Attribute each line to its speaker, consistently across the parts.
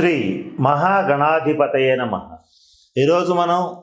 Speaker 1: శ్రీ మహాగణాధిపతయ నమ. ఈరోజు మనం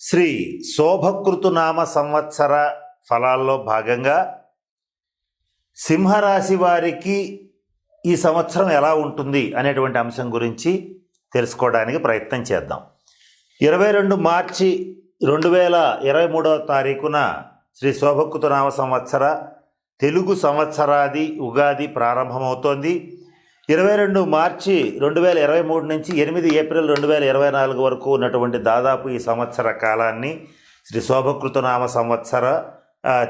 Speaker 1: శ్రీ శోభకృతునామ సంవత్సర ఫలాల్లో భాగంగా సింహరాశి వారికి ఈ సంవత్సరం ఎలా ఉంటుంది అనేటువంటి అంశం గురించి తెలుసుకోవడానికి ప్రయత్నం చేద్దాం. ఇరవై రెండు మార్చి రెండు వేల ఇరవై మూడవ తారీఖున శ్రీ శోభకృతునామ సంవత్సర తెలుగు సంవత్సరాది ఉగాది ప్రారంభమవుతోంది. ఇరవై రెండు మార్చి రెండు వేల ఇరవై మూడు నుంచి ఎనిమిది ఏప్రిల్ రెండు వేల ఇరవై నాలుగు వరకు ఉన్నటువంటి దాదాపు ఈ సంవత్సర కాలాన్ని శ్రీ శోభకృతనామ సంవత్సర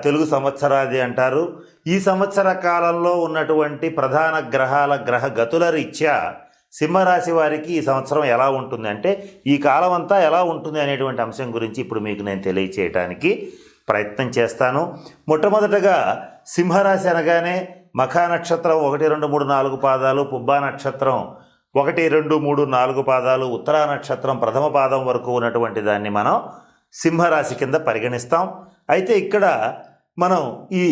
Speaker 1: తెలుగు సంవత్సరాది అంటారు. ఈ సంవత్సర కాలంలో ఉన్నటువంటి ప్రధాన గ్రహాల గ్రహ గతుల రీత్యా సింహరాశి వారికి ఈ సంవత్సరం ఎలా ఉంటుంది అంటే ఈ కాలం అంతా ఎలా ఉంటుంది అనేటువంటి అంశం గురించి ఇప్పుడు మీకు నేను తెలియచేయటానికి ప్రయత్నం చేస్తాను. మొట్టమొదటగా సింహరాశి అనగానే మఖా నక్షత్రం ఒకటి రెండు మూడు నాలుగు పాదాలు పుబ్బా నక్షత్రం ఒకటి రెండు మూడు నాలుగు పాదాలు ఉత్తరా నక్షత్రం ప్రథమ పాదం వరకు ఉన్నటువంటి దాన్ని మనం సింహరాశి కింద పరిగణిస్తాం. అయితే ఇక్కడ మనం ఈ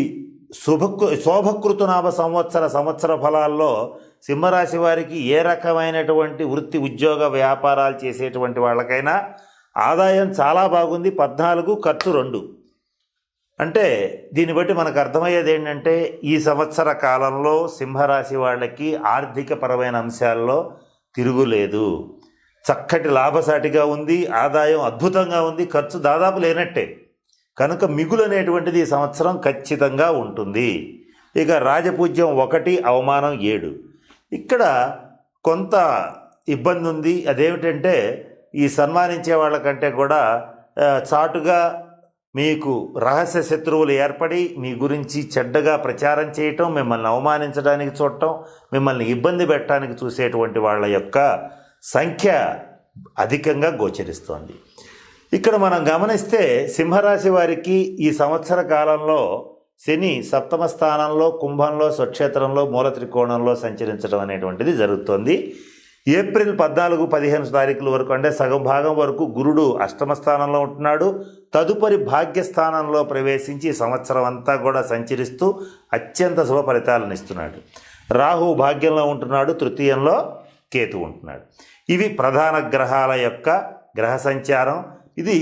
Speaker 1: శుభకృ శోభకృతునామ సంవత్సర సంవత్సర ఫలాల్లో సింహరాశి వారికి ఏ రకమైనటువంటి వృత్తి ఉద్యోగ వ్యాపారాలు చేసేటువంటి వాళ్ళకైనా ఆదాయం చాలా బాగుంది. పద్నాలుగు ఖర్చు రెండు. అంటే దీన్ని బట్టి మనకు అర్థమయ్యేది ఏంటంటే ఈ సంవత్సర కాలంలో సింహరాశి వాళ్ళకి ఆర్థిక పరమైన అంశాల్లో తిరుగులేదు చక్కటి లాభసాటిగా ఉంది ఆదాయం అద్భుతంగా ఉంది ఖర్చు దాదాపు లేనట్టే. కనుక మిగులు అనేటువంటిది ఈ సంవత్సరం ఖచ్చితంగా ఉంటుంది. ఇక రాజపూజ్యం ఒకటి అవమానం ఏడు. ఇక్కడ కొంత ఇబ్బంది ఉంది అదేమిటంటే ఈ సన్మానించే వాళ్ళకంటే కూడా చాటుగా మీకు రహస్య శత్రువులు ఏర్పడి మీ గురించి చెడ్డగా ప్రచారం చేయటం మిమ్మల్ని అవమానించడానికి చూడటం మిమ్మల్ని ఇబ్బంది పెట్టడానికి చూసేటువంటి వాళ్ళ యొక్క సంఖ్య అధికంగా గోచరిస్తోంది. ఇక్కడ మనం గమనిస్తే సింహరాశి వారికి ఈ సంవత్సర కాలంలో శని సప్తమ స్థానంలో కుంభంలో స్వక్షేత్రంలో మూల త్రికోణంలో సంచరించడం అనేటువంటిది జరుగుతోంది. ఏప్రిల్ పద్నాలుగు పదిహేను తారీఖుల వరకు అంటే సగం భాగం వరకు గురుడు అష్టమ స్థానంలో ఉంటున్నాడు. తదుపరి భాగ్యస్థానంలో ప్రవేశించి సంవత్సరం అంతా కూడా సంచరిస్తూ అత్యంత శుభ ఫలితాలను ఇస్తున్నాడు. రాహు భాగ్యంలో ఉంటున్నాడు తృతీయంలో కేతు ఉంటున్నాడు. ఇవి ప్రధాన గ్రహాల యొక్క గ్రహ సంచారం. ఇది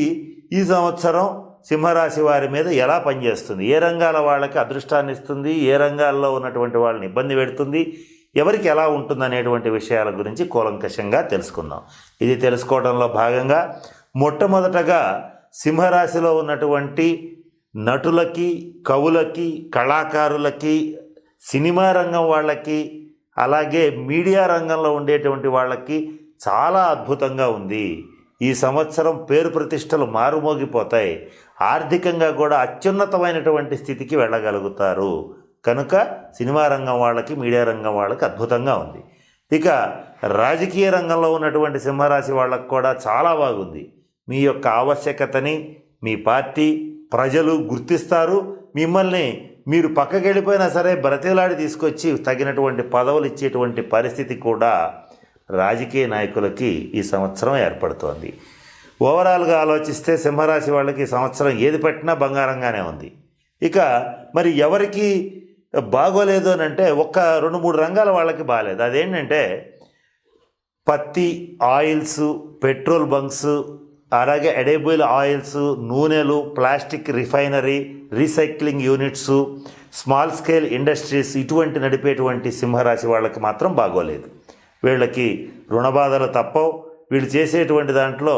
Speaker 1: ఈ సంవత్సరం సింహరాశి వారి మీద ఎలా పనిచేస్తుంది? ఏ రంగాల వాళ్ళకి అదృష్టాన్ని ఇస్తుంది? ఏ రంగాల్లో ఉన్నటువంటి వాళ్ళని ఇబ్బంది పెడుతుంది? ఎవరికి ఎలా ఉంటుందనేటువంటి విషయాల గురించి కూలంకషంగా తెలుసుకుందాం. ఇది తెలుసుకోవడంలో భాగంగా మొట్టమొదటగా సింహరాశిలో ఉన్నటువంటి నటులకి కవులకి కళాకారులకి సినిమా రంగం వాళ్ళకి అలాగే మీడియా రంగంలో ఉండేటువంటి వాళ్ళకి చాలా అద్భుతంగా ఉంది. ఈ సంవత్సరం పేరు ప్రతిష్టలు మారుమోగిపోతాయి. ఆర్థికంగా కూడా అత్యున్నతమైనటువంటి స్థితికి వెళ్ళగలుగుతారు. కనుక సినిమా రంగం వాళ్ళకి మీడియా రంగం వాళ్ళకి అద్భుతంగా ఉంది. ఇక రాజకీయ రంగంలో ఉన్నటువంటి సింహరాశి వాళ్ళకు కూడా చాలా బాగుంది. మీ యొక్క ఆవశ్యకతని మీ పార్టీ ప్రజలు గుర్తిస్తారు. మిమ్మల్ని మీరు పక్కకి వెళ్ళిపోయినా సరే బ్రతిలాడి తీసుకొచ్చి తగినటువంటి పదవులు ఇచ్చేటువంటి పరిస్థితి కూడా రాజకీయ నాయకులకి ఈ సంవత్సరం ఏర్పడుతోంది. ఓవరాల్గా ఆలోచిస్తే సింహరాశి వాళ్ళకి ఈ సంవత్సరం ఏది పెట్టినా బంగారంగానే ఉంది. ఇక మరి ఎవరికి బాగోలేదు అని అంటే ఒక్క రెండు మూడు రంగాల వాళ్ళకి బాగాలేదు. అదేంటంటే పత్తి ఆయిల్స్ పెట్రోల్ బంక్స్ అలాగే ఎడేబుల్ ఆయిల్స్ నూనెలు plastic refinery recycling units small scale industries ఇటువంటి నడిపేటువంటి సింహరాశి వాళ్ళకి మాత్రం బాగోలేదు. వీళ్ళకి రుణబాధలు తప్పవు. వీళ్ళు చేసేటువంటి దాంట్లో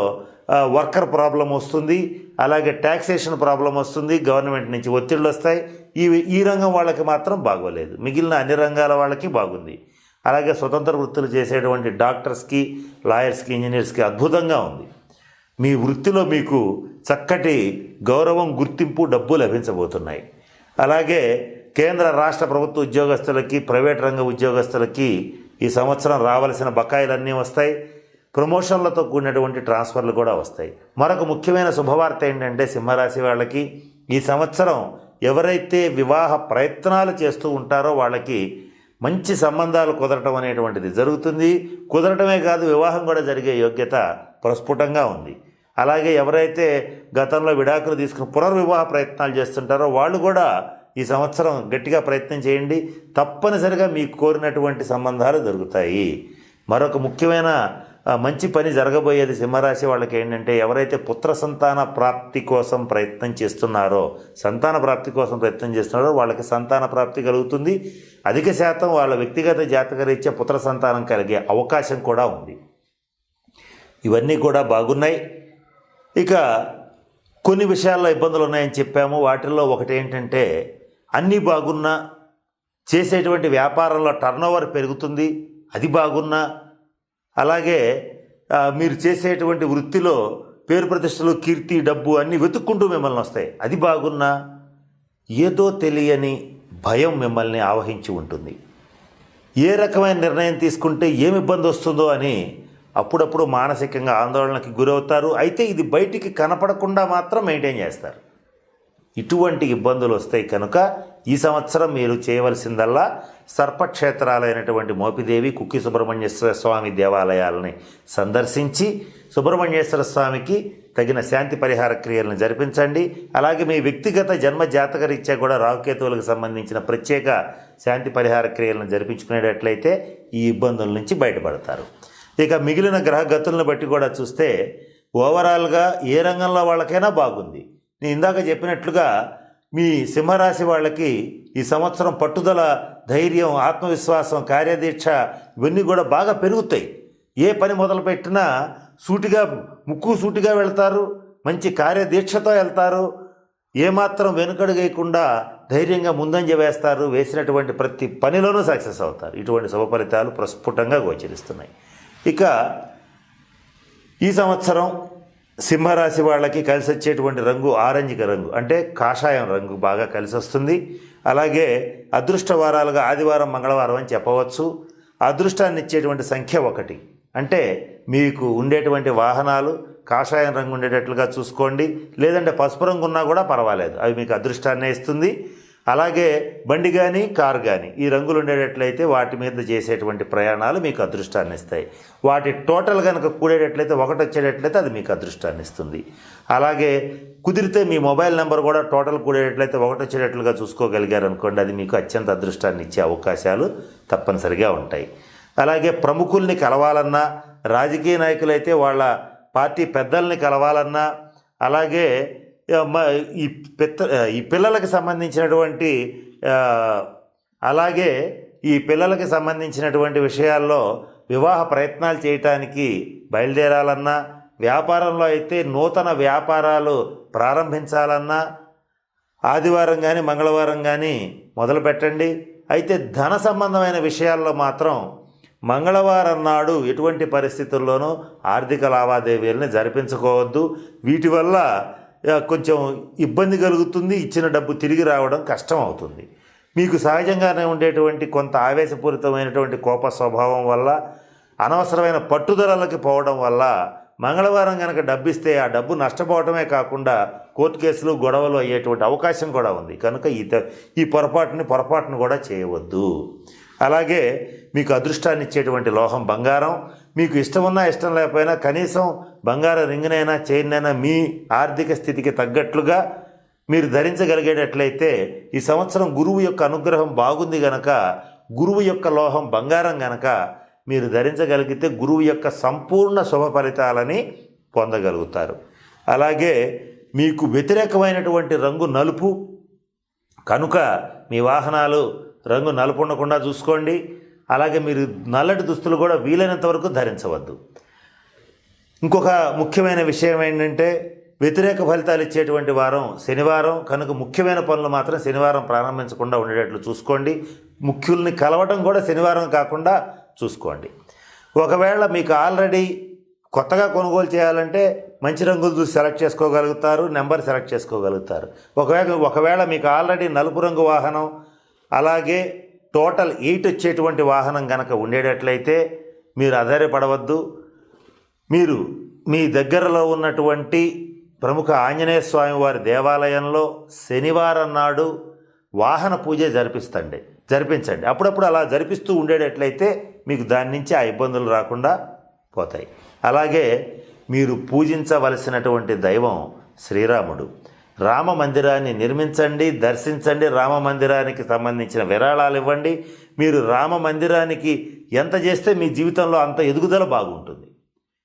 Speaker 1: వర్కర్ ప్రాబ్లం వస్తుంది అలాగే ట్యాక్సేషన్ ప్రాబ్లం వస్తుంది గవర్నమెంట్ నుంచి ఒత్తిళ్ళు వస్తాయి. ఈ ఈ రంగం వాళ్ళకి మాత్రం బాగోలేదు. మిగిలిన అన్ని రంగాల వాళ్ళకి బాగుంది. అలాగే స్వతంత్ర వృత్తులు చేసేటువంటి డాక్టర్స్కి లాయర్స్కి ఇంజనీర్స్కి అద్భుతంగా ఉంది. మీ వృత్తిలో మీకు చక్కటి గౌరవం గుర్తింపు డబ్బు లభించబోతున్నాయి. అలాగే కేంద్ర రాష్ట్ర ప్రభుత్వ ఉద్యోగస్తులకి ప్రైవేట్ రంగ ఉద్యోగస్తులకి ఈ సంవత్సరం రావాల్సిన బకాయిలన్నీ వస్తాయి. ప్రమోషన్లతో కూడినటువంటి ట్రాన్స్ఫర్లు కూడా వస్తాయి. మరొక ముఖ్యమైన శుభవార్త ఏంటంటే సింహరాశి వాళ్ళకి ఈ సంవత్సరం ఎవరైతే వివాహ ప్రయత్నాలు చేస్తూ ఉంటారో వాళ్ళకి మంచి సంబంధాలు కుదరటం అనేటువంటిది జరుగుతుంది. కుదరటమే కాదు వివాహం కూడా జరిగే యోగ్యత ప్రస్ఫుటంగా ఉంది. అలాగే ఎవరైతే గతంలో విడాకులు తీసుకుని పునర్వివాహ ప్రయత్నాలు చేస్తుంటారో వాళ్ళు కూడా ఈ సంవత్సరం గట్టిగా ప్రయత్నం చేయండి. తప్పనిసరిగా మీకు కోరినటువంటి సంబంధాలు దొరుకుతాయి. మరొక ముఖ్యమైన మంచి పని జరగబోయేది సింహరాశి వాళ్ళకి ఏంటంటే ఎవరైతే పుత్ర సంతాన ప్రాప్తి కోసం ప్రయత్నం చేస్తున్నారో సంతాన ప్రాప్తి కోసం ప్రయత్నం చేస్తున్నారో వాళ్ళకి సంతాన ప్రాప్తి కలుగుతుంది. అధిక శాతం వాళ్ళ వ్యక్తిగత జాతకరీత్యా పుత్ర సంతానం కలిగే అవకాశం కూడా ఉంది. ఇవన్నీ కూడా బాగున్నాయి. ఇక కొన్ని విషయాల్లో ఇబ్బందులు ఉన్నాయని చెప్పాము. వాటిల్లో ఒకటి ఏంటంటే అన్నీ బాగున్నా చేసేటువంటి వ్యాపారంలో టర్నోవర్ పెరుగుతుంది. అది బాగున్నా అలాగే మీరు చేసేటువంటి వృత్తిలో పేరు ప్రతిష్టలు కీర్తి డబ్బు అన్నీ వెతుక్కుంటూ మిమ్మల్ని వస్తాయి. అది బాగున్నా ఏదో తెలియని భయం మిమ్మల్ని ఆవహించి ఉంటుంది. ఏ రకమైన నిర్ణయం తీసుకుంటే ఏమి ఇబ్బంది వస్తుందో అని అప్పుడప్పుడు మానసికంగా ఆందోళనకి గురవుతారు. అయితే ఇది బయటికి కనపడకుండా మాత్రం మెయింటైన్ చేస్తారు. ఇటువంటి ఇబ్బందులు వస్తాయి కనుక ఈ సంవత్సరం మీరు చేయవలసిందల్లా సర్పక్షేత్రాలైనటువంటి మోపిదేవి కుక్కి సుబ్రహ్మణ్యేశ్వర స్వామి దేవాలయాలని సందర్శించి సుబ్రహ్మణ్యేశ్వర స్వామికి తగిన శాంతి పరిహార క్రియలను జరిపించండి. అలాగే మీ వ్యక్తిగత జన్మ జాతక రీత్యా కూడా రావుకేతువులకు సంబంధించిన ప్రత్యేక శాంతి పరిహార క్రియలను జరిపించుకునేటట్లయితే ఈ ఇబ్బందుల నుంచి బయటపడతారు. ఇక మిగిలిన గ్రహగతులను బట్టి కూడా చూస్తే ఓవరాల్గా ఏ రంగంలో వాళ్ళకైనా బాగుంది. నేను ఇందాక చెప్పినట్లుగా మీ సింహరాశి వాళ్ళకి ఈ సంవత్సరం పట్టుదల ధైర్యం ఆత్మవిశ్వాసం కార్యదీక్ష ఇవన్నీ కూడా బాగా పెరుగుతాయి. ఏ పని మొదలుపెట్టినా సూటిగా ముక్కు సూటిగా వెళ్తారు మంచి కార్యదీక్షతో వెళ్తారు. ఏమాత్రం వెనుకడుగేయకుండా ధైర్యంగా ముందంజ వేస్తారు. వేసినటువంటి ప్రతి పనిలోనూ సక్సెస్ అవుతారు. ఇటువంటి శుభ ఫలితాలు ప్రస్ఫుటంగా గోచరిస్తున్నాయి. ఇక ఈ సంవత్సరం సింహరాశి వాళ్ళకి కలిసి వచ్చేటువంటి రంగు ఆరెంజ్ రంగు అంటే కాషాయం రంగు బాగా కలిసి వస్తుంది అలాగే అదృష్ట వారాలుగా ఆదివారం మంగళవారం అని చెప్పవచ్చు. అదృష్టాన్ని ఇచ్చేటువంటి సంఖ్య ఒకటి. అంటే మీకు ఉండేటువంటి వాహనాలు కాషాయం రంగు ఉండేటట్లుగా చూసుకోండి. లేదంటే పసుపు రంగు ఉన్నా కూడా పర్వాలేదు. అవి మీకు అదృష్టాన్ని ఇస్తుంది. అలాగే బండి కానీ కారు కానీ ఈ రంగులు ఉండేటట్లయితే వాటి మీద చేసేటువంటి ప్రయాణాలు మీకు అదృష్టాన్ని ఇస్తాయి. వాటి టోటల్ కనుక కూడేటట్లయితే ఒకటి వచ్చేటట్లయితే అది మీకు అదృష్టాన్ని ఇస్తుంది. అలాగే కుదిరితే మీ మొబైల్ నెంబర్ కూడా టోటల్ కూడేటట్లయితే ఒకటి వచ్చేటట్లుగా చూసుకోగలిగారు అనుకోండి అది మీకు అత్యంత అదృష్టాన్ని ఇచ్చే అవకాశాలు తప్పనిసరిగా ఉంటాయి. అలాగే ప్రముఖుల్ని కలవాలన్నా రాజకీయ నాయకులైతే వాళ్ళ పార్టీ పెద్దల్ని కలవాలన్నా అలాగే ఈ పెద్ద ఈ పిల్లలకు సంబంధించినటువంటి అలాగే ఈ పిల్లలకి సంబంధించినటువంటి విషయాల్లో వివాహ ప్రయత్నాలు చేయటానికి బయలుదేరాలన్నా వ్యాపారంలో అయితే నూతన వ్యాపారాలు ప్రారంభించాలన్నా ఆదివారం కానీ మంగళవారం కానీ మొదలు పెట్టండి. అయితే ధన సంబంధమైన విషయాల్లో మాత్రం మంగళవారం నాడు ఎటువంటి పరిస్థితుల్లోనూ ఆర్థిక లావాదేవీలను జరిపించుకోవద్దు. వీటి వల్ల కొంచెం ఇబ్బంది కలుగుతుంది ఇచ్చిన డబ్బు తిరిగి రావడం కష్టం అవుతుంది మీకు సహజంగానే ఉండేటువంటి కొంత ఆవేశపూరితమైనటువంటి కోప స్వభావం వల్ల అనవసరమైన పట్టుదలలకి పోవడం వల్ల మంగళవారం కనుక డబ్బిస్తే ఆ డబ్బు నష్టపోవటమే కాకుండా కోర్టు కేసులు గొడవలు అయ్యేటువంటి అవకాశం కూడా ఉంది. కనుక ఈ త- ఈ పొరపాటుని పొరపాటును కూడా చేయవద్దు. అలాగే మీకు అదృష్టాన్ని ఇచ్చేటువంటి లోహం బంగారం మీకు ఇష్టమున్నా ఇష్టం లేకపోయినా కనీసం బంగార రింగునైనా చైన్నైనా మీ ఆర్థిక స్థితికి తగ్గట్లుగా మీరు ధరించగలిగేటట్లయితే ఈ సంవత్సరం గురువు యొక్క అనుగ్రహం బాగుంది గనక గురువు యొక్క లోహం బంగారం గనక మీరు ధరించగలిగితే గురువు యొక్క సంపూర్ణ శుభ ఫలితాలని పొందగలుగుతారు. అలాగే మీకు వ్యతిరేకమైనటువంటి రంగు నలుపు కనుక మీ వాహనాలు రంగు నలుపు ఉండకుండా చూసుకోండి. అలాగే మీరు నల్లటి దుస్తులు కూడా వీలైనంత వరకు ధరించవద్దు. ఇంకొక ముఖ్యమైన విషయం ఏంటంటే వ్యతిరేక ఫలితాలు ఇచ్చేటువంటి వారం శనివారం. కనుక ముఖ్యమైన పనులు మాత్రం శనివారం ప్రారంభించకుండా ఉండేటట్లు చూసుకోండి. ముఖ్యుల్ని కలవటం కూడా శనివారం కాకుండా చూసుకోండి. ఒకవేళ మీకు ఆల్రెడీ కొత్తగా కొనుగోలు చేయాలంటే మంచి రంగులు చూసి సెలెక్ట్ చేసుకోగలుగుతారు నెంబర్ సెలెక్ట్ చేసుకోగలుగుతారు. ఒకవేళ ఒకవేళ మీకు ఆల్రెడీ నలుపు రంగు వాహనం అలాగే టోటల్ ఎయిట్ వచ్చేటువంటి వాహనం కనుక ఉండేటట్లయితే మీరు ఆధారపడవద్దు. మీరు మీ దగ్గరలో ఉన్నటువంటి ప్రముఖ ఆంజనేయ స్వామి వారి దేవాలయంలో శనివారం నాడు వాహన పూజ జరిపిస్తండి. జరిపించండి. అప్పుడప్పుడు అలా జరిపిస్తూ ఉండేటట్లయితే మీకు దాని నుంచి ఆ ఇబ్బందులు రాకుండా పోతాయి. అలాగే మీరు పూజించవలసినటువంటి దైవం శ్రీరాముడు. రామ మందిరాన్ని నిర్మించండి దర్శించండి రామ మందిరానికి సంబంధించిన విరాళాలు ఇవ్వండి. మీరు రామ మందిరానికి ఎంత చేస్తే మీ జీవితంలో అంత ఎదుగుదల బాగుంటుంది.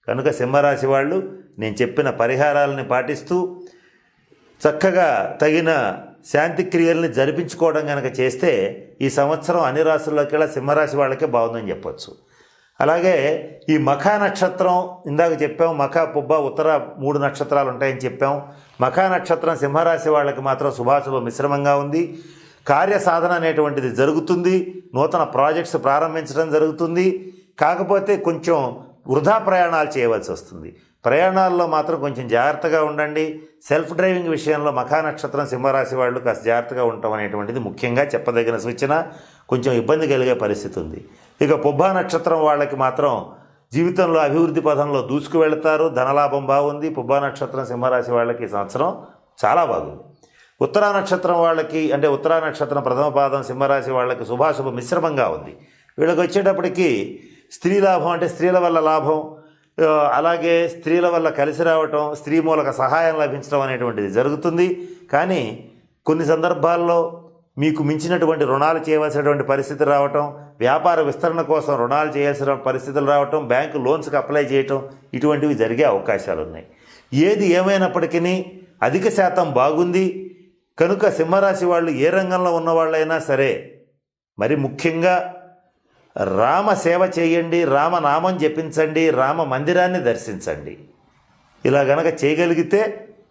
Speaker 1: కనుక సింహరాశి వాళ్ళు నేను చెప్పిన పరిహారాలని పాటిస్తూ చక్కగా తగిన శాంతి క్రియల్ని జరిపించుకోవడం కనుక చేస్తే ఈ సంవత్సరం అన్ని రాశుల్లోకెల్లా సింహరాశి వాళ్ళకే బాగుందని చెప్పొచ్చు. అలాగే ఈ మఖా నక్షత్రం ఇందాక చెప్పాం మఖా పుబ్బ ఉత్తర మూడు నక్షత్రాలు ఉంటాయని చెప్పాం. మఖా నక్షత్రం సింహరాశి వాళ్ళకి మాత్రం శుభాశుభ మిశ్రమంగా ఉంది. కార్య సాధన అనేటువంటిది జరుగుతుంది. నూతన ప్రాజెక్ట్స్ ప్రారంభించడం జరుగుతుంది. కాకపోతే కొంచెం వృధా ప్రయాణాలు చేయవలసి వస్తుంది. ప్రయాణాల్లో మాత్రం కొంచెం జాగ్రత్తగా ఉండండి. సెల్ఫ్ డ్రైవింగ్ విషయంలో మఖా నక్షత్రం సింహరాశి వాళ్ళు కాస్త జాగ్రత్తగా ఉండటం అనేటువంటిది ముఖ్యంగా చెప్పదగిన సూచన. కొంచెం ఇబ్బంది కలిగే పరిస్థితి ఉంది. ఇక పుబ్బా నక్షత్రం వాళ్ళకి మాత్రం జీవితంలో అభివృద్ధి పథంలో దూసుకు వెళతారు ధనలాభం బాగుంది పుబ్బా నక్షత్రం సింహరాశి వాళ్ళకి ఈ సంవత్సరం చాలా బాగుంది. ఉత్తరా నక్షత్రం వాళ్ళకి అంటే ఉత్తరా నక్షత్రం ప్రథమ పాదం సింహరాశి వాళ్ళకి శుభాశుభ మిశ్రమంగా ఉంది. వీళ్ళకి వచ్చేటప్పటికి స్త్రీ లాభం అంటే స్త్రీల వల్ల లాభం అలాగే స్త్రీల వల్ల కలిసి రావటం స్త్రీ మూలక సహాయం లభించడం అనేటువంటిది జరుగుతుంది. కానీ కొన్ని సందర్భాల్లో మీకు మించినటువంటి రుణాలు చేయవలసినటువంటి పరిస్థితి రావటం వ్యాపార విస్తరణ కోసం రుణాలు చేయాల్సిన పరిస్థితులు రావటం బ్యాంకు లోన్స్కి అప్లై చేయటం ఇటువంటివి జరిగే అవకాశాలు ఉన్నాయి ఏది ఏమైనప్పటికీ అధిక శాతం బాగుంది. కనుక సింహరాశి వాళ్ళు ఏ రంగంలో ఉన్న వాళ్ళైనా సరే మరి ముఖ్యంగా రామ సేవ చేయండి రామనామం జపించండి రామ మందిరాన్ని దర్శించండి. ఇలా గనక చేయగలిగితే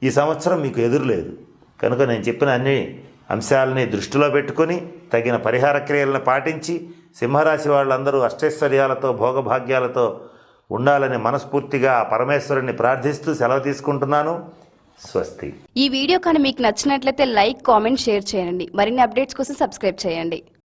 Speaker 1: ఈ సంవత్సరం మీకు ఎదురులేదు. కనుక నేను చెప్పిన అన్ని అంశాలని దృష్టిలో పెట్టుకొని తగిన పరిహార క్రియలను పాటించి సింహరాశి వాళ్ళందరూ అష్టైశ్వర్యాలతో భోగభాగ్యాలతో ఉండాలని మనస్ఫూర్తిగా పరమేశ్వరుని ప్రార్థిస్తూ సెలవు తీసుకుంటున్నాను. స్వస్తి.
Speaker 2: ఈ వీడియో కానీ మీకు నచ్చినట్లయితే లైక్ కామెంట్ షేర్ చేయండి. మరిన్ని అప్డేట్స్ కోసం సబ్స్క్రైబ్ చేయండి.